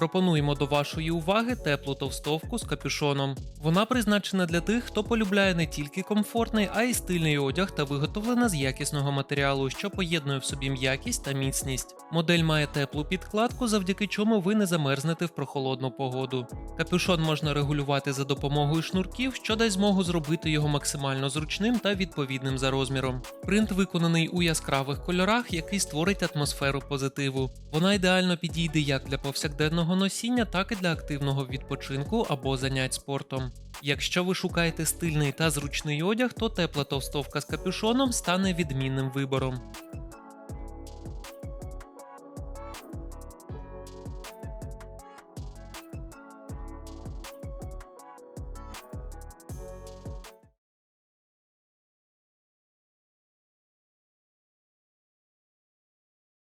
Пропонуємо до вашої уваги теплу товстовку з капюшоном. Вона призначена для тих, хто полюбляє не тільки комфортний, а й стильний одяг та виготовлена з якісного матеріалу, що поєднує в собі м'якість та міцність. Модель має теплу підкладку, завдяки чому ви не замерзнете в прохолодну погоду. Капюшон можна регулювати за допомогою шнурків, що дасть змогу зробити його максимально зручним та відповідним за розміром. Принт виконаний у яскравих кольорах, який створить атмосферу позитиву. Вона ідеально підійде як для повсякденного носіння, так і для активного відпочинку або занять спортом. Якщо ви шукаєте стильний та зручний одяг, то тепла товстовка з капюшоном стане відмінним вибором.